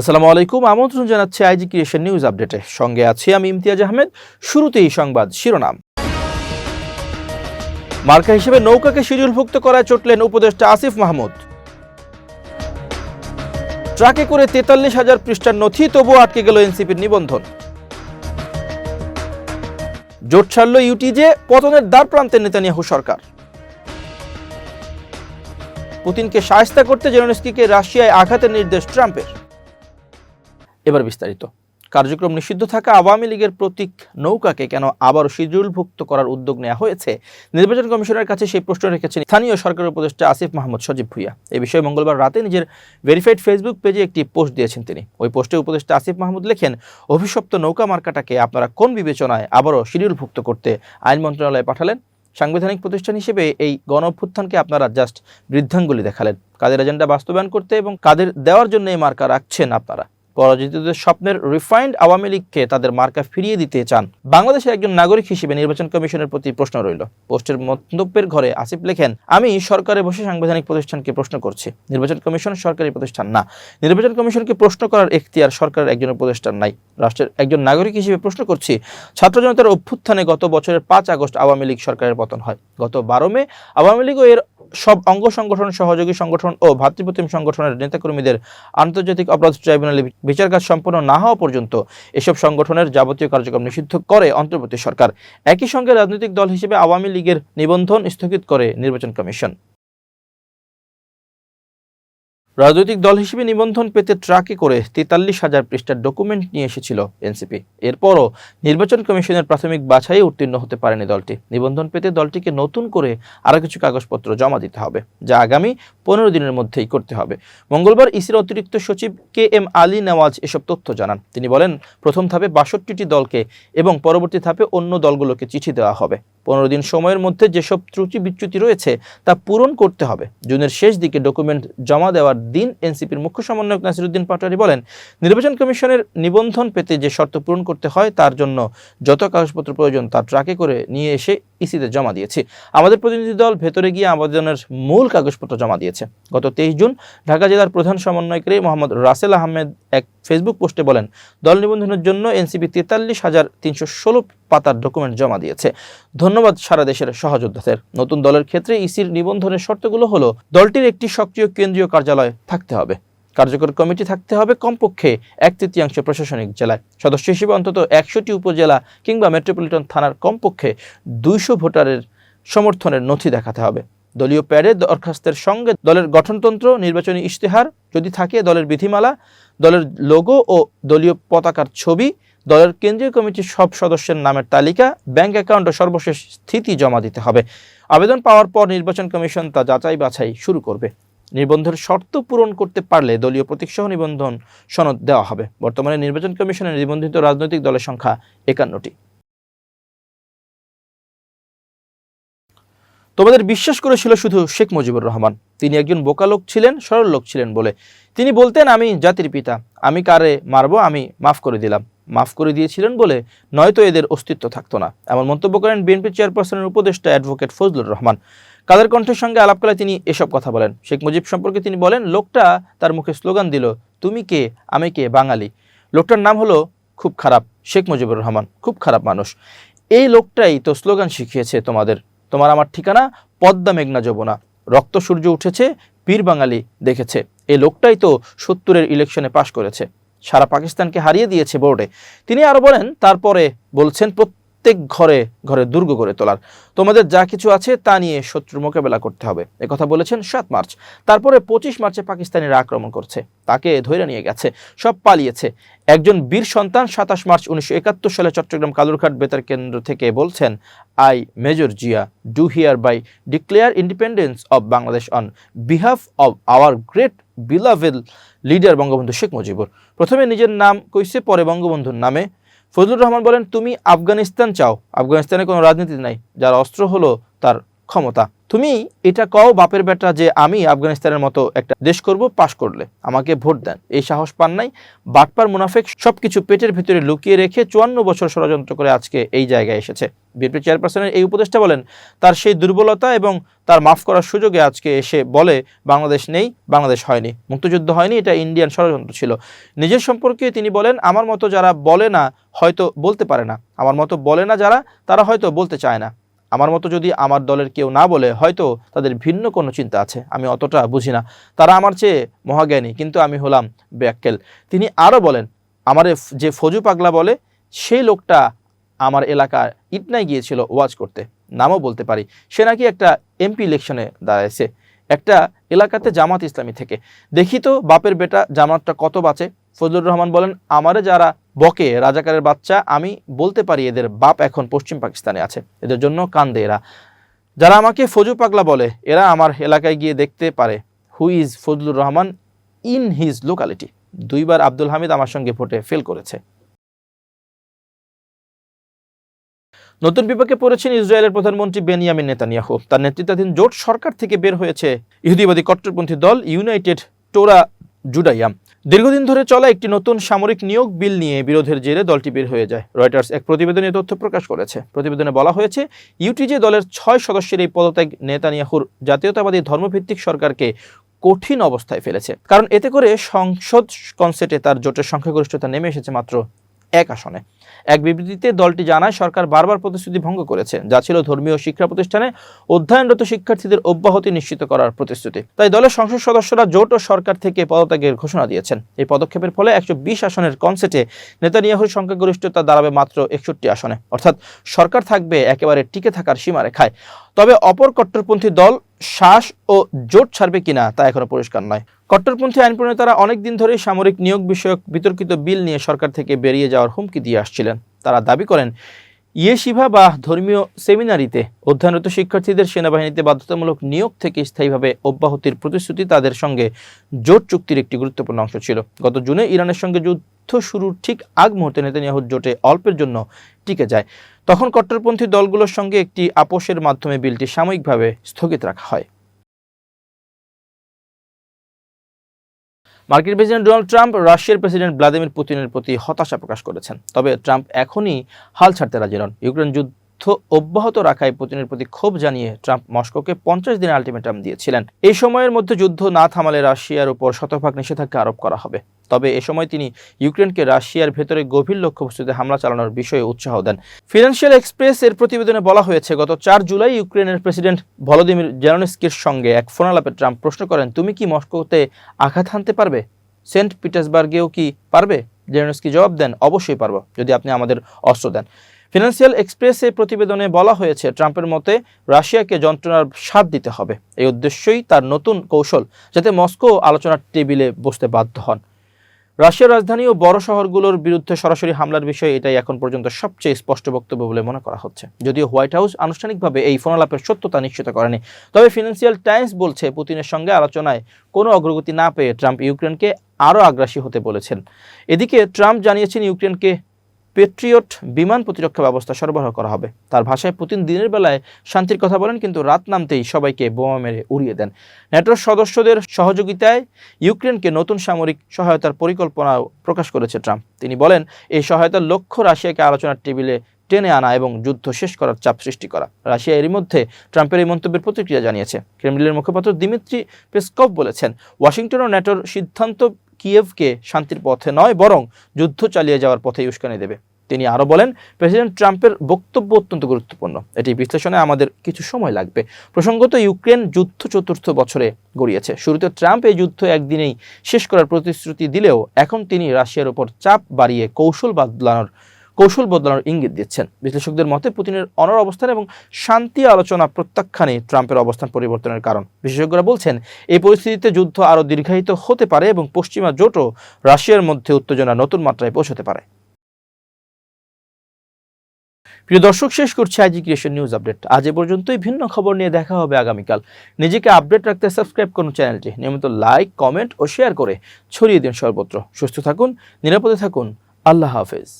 আসসালামু আলাইকুম, আমন্ত্রণ জানাচ্ছি আইজি ক্রিয়েশন নিউজ আপডেটে। সঙ্গে আছি আমি ইমতিয়াজ আহমেদ। শুরুতেই সংবাদ শিরোনাম। মার্কা হিসেবে নৌকাকে শিডিউলভুক্ত করায় চটলেন উপদেষ্টা আসিফ মাহমুদ। ট্রাকে করে তেতাল্লিশ হাজার পৃষ্ঠার নথি, তবুও আটকে গেল এনসিপির নিবন্ধন। জোট ছাড়ল ইউটিজে পতনের দ্বার প্রান্তে নেতানিয়াহু সরকার। পুতিনকে সায়স্তা করতে জেলেনস্কিকে রাশিয়ায় আঘাতের নির্দেশ ট্রাম্পের। এবার বিস্তারিত। কার্যক্রম নিষিদ্ধ থাকা আওয়ামী লীগের প্রতীক নৌকাকে কেন আবারও শিডিউলভুক্ত করার উদ্যোগ নেওয়া হয়েছে? নির্বাচন কমিশনের কাছে সেই প্রশ্ন রেখেছেন স্থানীয় সরকারের উপদেষ্টা আসিফ মাহমুদ সজীব ভুইয়া। এই বিষয়ে মঙ্গলবার রাতে নিজের ভেরিফাইড ফেসবুক পেজে একটি পোস্ট দিয়েছেন তিনি। ওই পোস্টে উপদেষ্টা আসিফ মাহমুদ লেখেন, অভিশপ্ত নৌকা মার্কাটাকে আপনারা কোন বিবেচনায় আবারও শিডিউলভুক্ত করতে আইন মন্ত্রণালয়ে পাঠালেন? সাংবিধানিক প্রতিষ্ঠান হিসেবে এই গণ অভ্যুত্থানকে আপনারা জাস্ট বৃদ্ধাঙ্গুলি দেখালেন। কাদের এজেন্ডা বাস্তবায়ন করতে এবং কাদের দেওয়ার জন্য এই মার্কা রাখছেন আপনারা? পরাজিতদের স্বপ্নের রিফাইন্ড আওয়ামী লীগকে তাদের মার্কা ফিরিয়ে দিতে চান। বাংলাদেশের একজন নাগরিক হিসেবে নির্বাচন কমিশনের প্রতি প্রশ্ন রইল। পোস্টের মন্তব্যের ঘরে আসিফ লেখেন, আমি সরকারে বসে সাংবিধানিক প্রতিষ্ঠানকে প্রশ্ন করছি। নির্বাচন কমিশন সরকারি প্রতিষ্ঠান না। নির্বাচন কমিশনকে প্রশ্ন করার এখতিয়ার সরকারের একজন প্রতিষ্ঠান নাই। রাষ্ট্রের একজন নাগরিক হিসেবে প্রশ্ন করছি, ছাত্র জনতার অভ্যুত্থানে গত বছরের পাঁচ আগস্ট আওয়ামী লীগ সরকারের পতন হয়। গত বারো মে আওয়ামী লীগ ও এর সব অঙ্গ সংগঠন, সহযোগী সংগঠন ও ভাতৃপ্রতিম সংগঠনের নেতাকর্মীদের আন্তর্জাতিক অপরাধ ট্রাইব্যুনালে বিচার কাজ সম্পন্ন না হওয়া পর্যন্ত এসব সংগঠনের যাবতীয় কার্যক্রম নিষিদ্ধ করে অন্তর্বর্তী সরকার। একই সঙ্গে রাজনৈতিক দল হিসেবে আওয়ামী লীগের নিবন্ধন স্থগিত করে নির্বাচন কমিশন। রাজনৈতিক দল হিসেবে নিবন্ধন পেতে ট্রাকে করে তেতাল্লিশ হাজার পৃষ্ঠার ডকুমেন্ট নিয়ে এসেছিল এনসিপি। এরপরও নির্বাচন কমিশনের প্রাথমিক বাছাই উত্তীর্ণ হতে পারেনি দলটি। নিবন্ধন পেতে দলটিকে নতুন করে আরও কিছু কাগজপত্র জমা দিতে হবে, যা আগামী পনেরো দিনের মধ্যেই করতে হবে। মঙ্গলবার ইসির অতিরিক্ত সচিব কে এম আলী নেওয়াজ এসব তথ্য জানান। তিনি বলেন, প্রথম ধাপে বাষট্টিটি দলকে এবং পরবর্তী ধাপে অন্য দলগুলোকে চিঠি দেওয়া হবে। পনেরো দিন সময়ের মধ্যে যেসব ত্রুটি বিচ্যুতি রয়েছে, তা পূরণ করতে হবে। জুনের শেষ দিকে ডকুমেন্ট জমা দেওয়ার দিন এনসিপির মুখ্য সমন্বয়ক নাসিরুদ্দিন পাটোয়ারি বলেন, নির্বাচন কমিশনের নিবন্ধন পেতে যে শর্ত পূরণ করতে হয়, তার জন্য যত কাগজপত্র প্রয়োজন, তা ট্রাকে করে নিয়ে এসে ইসিতে জমা দিয়েছি। আমাদের প্রতিনিধি দল ভেতরে গিয়ে আবেদনের মূল কাগজপত্র জমা দিয়েছে। গত তেইশ জুন ঢাকা জেলার প্রধান সমন্বয়কারী মোহাম্মদ রাসেল আহমেদ এক ফেসবুক পোস্টে বলেন, দল নিবন্ধনের জন্য এনসিপি তেতাল্লিশ হাজার তিনশো ষোলো পাতার ডকুমেন্ট জমা দিয়েছে। ধন্যবাদ সারা দেশের সহযোদ্ধাদের। নতুন দলের ক্ষেত্রে ইসির নিবন্ধনের শর্তগুলো হলো, দলটির একটি সক্রিয় কেন্দ্রীয় কার্যালয় থাকতে হবে। কার্যকর কমিটি থাকতে হবে কমপক্ষে এক তৃতীয়াংশ প্রশাসনিক জেলায়। সদস্য হিসেবে অন্তত একশোটি উপজেলা কিংবা মেট্রোপলিটন থানার কমপক্ষে দুইশো ভোটারের সমর্থনের নথি দেখাতে হবে। দলীয় প্যাডে দরখাস্তের সঙ্গে দলের গঠনতন্ত্র, নির্বাচনী ইশতেহার, যদি থাকে দলের বিধিমালা, দলের লোগো ও দলীয় পতাকার ছবি, দলের কেন্দ্রীয় কমিটির সব সদস্যের নামের তালিকা, ব্যাংক অ্যাকাউন্ট ও সর্বশেষ স্থিতি জমা দিতে হবে। আবেদন পাওয়ার পর নির্বাচন কমিশন তা যাচাই বাছাই শুরু করবে। নিবন্ধের শর্ত পূরণ করতে পারলে দলীয় প্রতীকসহ নিবন্ধন সনদ দেওয়া হবে। বর্তমানে নির্বাচন কমিশনের নিবন্ধিত রাজনৈতিক দলের সংখ্যা একান্নটি। তোমাদের বিশ্বাস করেছিল শুধু শেখ মুজিবুর রহমান। তিনি একজন বোকা লোক ছিলেন, সরল লোক ছিলেন বলে। তিনি বলতেন, আমি জাতির পিতা। আমি কারে মারবো, আমি মাফ করে দিলাম। মাফ করে দিয়েছিলেন বলে নয়তো এদের অস্তিত্ব থাকতো না। এমন মন্তব্য করেন বিএনপি চেয়ারপারসনের উপদেষ্টা অ্যাডভোকেট ফজলুর রহমান। কাদের কণ্ঠের সঙ্গে আলাপকালে তিনি এসব কথা বলেন? শেখ মুজিব সম্পর্কে তিনি বলেন, লোকটা তার মুখে স্লোগান দিল, তুমি কে? আমি কে? বাঙালি। লোকটার নাম হলো খুব খারাপ, শেখ মুজিবুর রহমান, খুব খারাপ মানুষ। এই লোকটাই তো স্লোগান শিখিয়েছে তোমাদের। তোমার আমার ঠিকানা পদ্মা মেঘনা যমুনা। রক্ত সূর্য উঠেছে বীর বাঙালি দেখেছে। এই লোকটাই তো সত্তরের ইলেকশনে পাশ করেছে। সারা পাকিস্তানকে হারিয়ে দিয়েছে বোর্ডে। তিনি আরও বলেন, তারপরে বলছেন প্রত্যেক ঘরে ঘরে দুর্গ করে তোলার। তোমাদের যা কিছু আছে তা নিয়ে শত্রুর মোকাবেলা করতে হবে। কথা বলেছেন সাত মার্চ। তারপরে পঁচিশ মার্চে পাকিস্তানিরা আক্রমণ করছে। তাকে ধরে নিয়ে গেছে। সব পালিয়েছে। একজন বীর সন্তান সাতাশ মার্চ উনিশশো একাত্তর সালে চট্টগ্রাম কালুরঘাট বেতার কেন্দ্র থেকে বলছেন, I major Zia, do hereby declare independence of Bangladesh on behalf of our great beloved leader Bangabandhu Sheikh Mujibur. প্রথমে নিজের নাম কইছে, পরে বঙ্গবন্ধুর নামে ফজলুর রহমান বলেন তুমি আফগানিস্তান চাও। আফগানিস্তানে কোনো রাজনীতি নাই। যার অস্ত্র হলো তার ক্ষমতা। তুমি এটা কও বাপের বেটা যে আমি আফগানিস্তানের মতো একটা দেশ করব, পাশ করলে। আমাকে ভোট দেন। এই সাহস পান নাই। বাটপার মুনাফেক সবকিছু পেটের ভিতরে লুকিয়ে রেখে চুয়ান্ন বছর ষড়যন্ত্র করে আজকে এই জায়গায় এসেছে। বিএনপি চেয়ারপারসনের এই উপদেষ্টা বলেন, তার সেই দুর্বলতা এবং তার মাফ করার সুযোগে আজকে এসে বলে, বাংলাদেশ নেই, বাংলাদেশ হয়নি। মুক্তিযুদ্ধ হয়নি, এটা ইন্ডিয়ান ষড়যন্ত্র ছিল। নিজের সম্পর্কে তিনি বলেন, আমার মতো যারা বলে না, হয়তো বলতে পারে না। আমার মতো বলে না যারা, তারা হয়তো বলতে চায় না। আমার মতো যদি আমার দলের কেউ না বলে, হয়তো তাদের ভিন্ন কোনো চিন্তা আছে। আমি অতটা বুঝি না। তারা আমার চেয়ে মহাজ্ঞানী, কিন্তু আমি হলাম ব্যাক্কেল। তিনি আরও বলেন, আমার যে ফজু পাগলা বলে, সেই লোকটা আমার এলাকার ইটনায় গিয়েছিল ওয়াজ করতে। নামও বলতে পারি। সে নাকি একটা এমপি ইলেকশনে দাঁড়াইছে। একটা এলাকাতে জামাত ইসলামী থেকে। দেখি তো বাপের বেটা জামাতটা কত বাঁচে। ফজলুর রহমান বলেন, আমারে যারা বকে, রাজাকারের বাচ্চা, আমি বলতে পারি এদের বাপ এখন পশ্চিম পাকিস্তানে আছে। এদের জন্য কান্দে এরা। যারা আমাকে ফজু পাগলা বলে, এরা আমার এলাকায় গিয়ে দেখতে পারে। Who is Fazlur Rahman? In his locality দুইবার আব্দুল হামিদ আমার সঙ্গে ভোটে ফেল করেছে। নতুন বিপাকে পড়েছেন ইসরায়েলের প্রধানমন্ত্রী বেনিয়ামিন নেতানিয়াহু। তার নেতৃত্বাধীন জোট সরকার থেকে বের হয়েছে ইহুদিবাদী কট্টরপন্থী দল ইউনাইটেড টোরা জুডাইয়াম দীর্ঘদিন ধরে চলা একটি নতুন সামরিক নিয়োগ বিল নিয়ে বিরোধের জেরে দলটি বের হয়ে যায়। রয়টার্স এক প্রতিবেদনে তথ্য প্রকাশ করেছে। প্রতিবেদনে বলা হয়েছে, ইউটিজে দলের ছয় সদস্যের এই পদত্যাগ নেতানিয়াহুর জাতীয়তাবাদী ধর্মভিত্তিক সরকারকে কঠিন অবস্থায় ফেলেছে। কারণ এতে করে সংসদ কনসেটে তার জোটের সংখ্যাগরিষ্ঠতা নেমে এসেছে মাত্র এক আসনে। এক বিবৃতিতে দলটি জানায়, সরকার বারবার প্রতিশ্রুতি ভঙ্গ করেছে, যা ছিল ধর্মীয় শিক্ষা প্রতিষ্ঠানে অধ্যয়নরত শিক্ষার্থীদের অব্যাহতি নিশ্চিত করার প্রতিশ্রুতি। তাই দলের সংসদ সদস্যরা জোট ও সরকার থেকে পদত্যাগের ঘোষণা দিয়েছেন। এই পদক্ষেপের ফলে একশো বিশ আসনের কনসেটে নেতানিয়াহুর সংখ্যাগরিষ্ঠতা দাঁড়াবে মাত্র একষট্টি আসনে। অর্থাৎ সরকার থাকবে একেবারে টিকে থাকার সীমারেখায়। তবে অপর কট্টরপন্থী দল শ্বাস ও জোট ছাড়বে কিনা তা এখনও পরিষ্কার নয়। কট্টরপন্থী আইন প্রণেতারা অনেকদিন ধরেই সামরিক নিয়োগ বিষয়ক বিতর্কিত বিল নিয়ে সরকার থেকে বেরিয়ে যাওয়ার হুমকি দিয়ে আসছিলেন। তারা দাবি করেন, ইয়েশিভা বা ধর্মীয় সেমিনারিতে অধ্যয়নরত শিক্ষার্থীদের সেনাবাহিনীতে বাধ্যতামূলক নিয়োগ থেকে স্থায়ীভাবে অব্যাহতির প্রতিশ্রুতি তাদের সঙ্গে জোট চুক্তির একটি গুরুত্বপূর্ণ অংশ ছিল। গত জুনে ইরানের সঙ্গে যুদ্ধ শুরুর ঠিক আগ মুহূর্তে নেতানিয়াহুর জোটে অল্পের জন্য টিকে যায়। তখন কট্টরপন্থী দলগুলোর সঙ্গে একটি আপোষের মাধ্যমে বিলটি সাময়িকভাবে স্থগিত রাখা হয়। মার্কিন প্রেসিডেন্ট ডোনাল্ড ট্রাম্প রাশিয়ার প্রেসিডেন্ট ভ্লাদিমির পুতিনের প্রতি হতাশা প্রকাশ করেছেন। তবে ট্রাম্প এখনই হাল ছাড়তে রাজি নন। ইউক্রেন যুদ্ধ অব্যাহত রাখায় পুতিনের প্রতি ক্ষোভ জানিয়ে ট্রাম্প মস্কোকে পঞ্চাশ দিনের আলটিমেটাম দিয়েছিলেন। এই সময়ের মধ্যে যুদ্ধ না থামালে রাশিয়ার উপর শতভাগ নিষেধাজ্ঞা আরোপ করা হবে। তবে এ সময় তিনি ইউক্রেনকে রাশিয়ার ভেতরে গভীর লক্ষ্যবস্তুতে হামলা চালানোর বিষয়ে উৎসাহ দেন। ফিনান্সিয়াল এক্সপ্রেস এর প্রতিবেদনে বলা হয়েছে, গত চার জুলাই ইউক্রেনের প্রেসিডেন্ট ভলোদিমির জেলনস্কির সঙ্গে এক ফোনালাপে ট্রাম্প প্রশ্ন করেন, তুমি কি মস্কোতে আঘাত হানতে পারবে? সেন্ট পিটার্সবার্গেও কি পারবে? জেলনস্কি জবাব দেন, অবশ্যই পারব, যদি আপনি আমাদের অস্ত্র দেন। ফিনান্সিয়াল এক্সপ্রেসে প্রতিবেদনে বলা হয়েছে, ট্রাম্পের মতে রাশিয়াকে যন্ত্রণার স্বাদ দিতে হবে। এই উদ্দেশ্যই তার নতুন কৌশল, যাতে মস্কো আলোচনার টেবিলে বসতে বাধ্য হন। রাশিয়ার রাজধানী ও বড় শহরগুলোর বিরুদ্ধে সরাসরি হামলার বিষয়ে এটাই এখন পর্যন্ত সবচেয়ে স্পষ্ট বক্তব্য বলে মনে করা হচ্ছে। যদিও হোয়াইট হাউস আনুষ্ঠানিকভাবে এই ফোনালাপের সত্যতা নিশ্চিত করেনি। তবে ফিনান্সিয়াল টাইমস বলছে, পুতিনের সঙ্গে আলোচনায় কোনো অগ্রগতি না পেয়ে ট্রাম্প ইউক্রেনকে আরও আগ্রাসী হতে বলেছেন। এদিকে ট্রাম্প জানিয়েছেন ইউক্রেনকে পেট্রিয়ট বিমান প্রতিরক্ষা ব্যবস্থা সরবরাহ করা হবে। তার ভাষায় পুতিন দিনের বেলায় শান্তির কথা বলেন, কিন্তু রাত নামতেই সবাইকে বোমা মেরে উড়িয়ে দেন। ন্যাটোর সদস্যদের সহযোগিতায় ইউক্রেনকে নতুন সামরিক সহায়তার পরিকল্পনা প্রকাশ করেছে ট্রাম্প। তিনি বলেন, এই সহায়তার লক্ষ্য রাশিয়াকে আলোচনার টেবিলে টেনে আনা এবং যুদ্ধ শেষ করার চাপ সৃষ্টি করা। রাশিয়া এরই মধ্যে ট্রাম্পের এই মন্তব্যের প্রতিক্রিয়া জানিয়েছে। ক্রেমলিনের মুখপাত্র দিমিত্রি পেসকভ বলেছেন ওয়াশিংটন ও ন্যাটোর সিদ্ধান্ত কিয়েভকে শান্তির পথে নয়, বরং যুদ্ধ চালিয়ে যাওয়ার পথে উস্কানি দেবে। তিনি আরও বলেন, প্রেসিডেন্ট ট্রাম্পের বক্তব্য অত্যন্ত গুরুত্বপূর্ণ। এটি বিশ্লেষণে আমাদের কিছু সময় লাগবে। প্রসঙ্গত, ইউক্রেন যুদ্ধ চতুর্থ বছরে গড়িয়েছে। শুরুতে ট্রাম্প এই যুদ্ধ একদিনেই শেষ করার প্রতিশ্রুতি দিলেও এখন তিনি রাশিয়ার উপর চাপ বাড়িয়ে কৌশল বদলানোর কৌশল বদলানোর ইঙ্গিত দিচ্ছেন। বিশ্লেষকদের মতে, পুতিনের অনর অবস্থান এবং শান্তি আলোচনা প্রত্যাখ্যানে ট্রাম্পের অবস্থান পরিবর্তনের কারণ। বিশেষজ্ঞরা বলছেন, এই পরিস্থিতিতে যুদ্ধ আরও দীর্ঘায়িত হতে পারে এবং পশ্চিমা জোটও রাশিয়ার মধ্যে উত্তেজনা নতুন মাত্রায় পৌঁছতে পারে। প্রিয় দর্শক, শেষ করছি আইজি ক্রিয়েশন নিউজ আপডেট। আজ এ পর্যন্তই, ভিন্ন খবর নিয়ে দেখা হবে আগামীকাল। নিজেকে আপডেট রাখতে সাবস্ক্রাইব করুন চ্যানেলটি। নিয়মিত লাইক, কমেন্ট ও শেয়ার করে ছড়িয়ে দিন সর্বত্র। সুস্থ থাকুন, নিরাপদে থাকুন। আল্লাহ হাফেজ।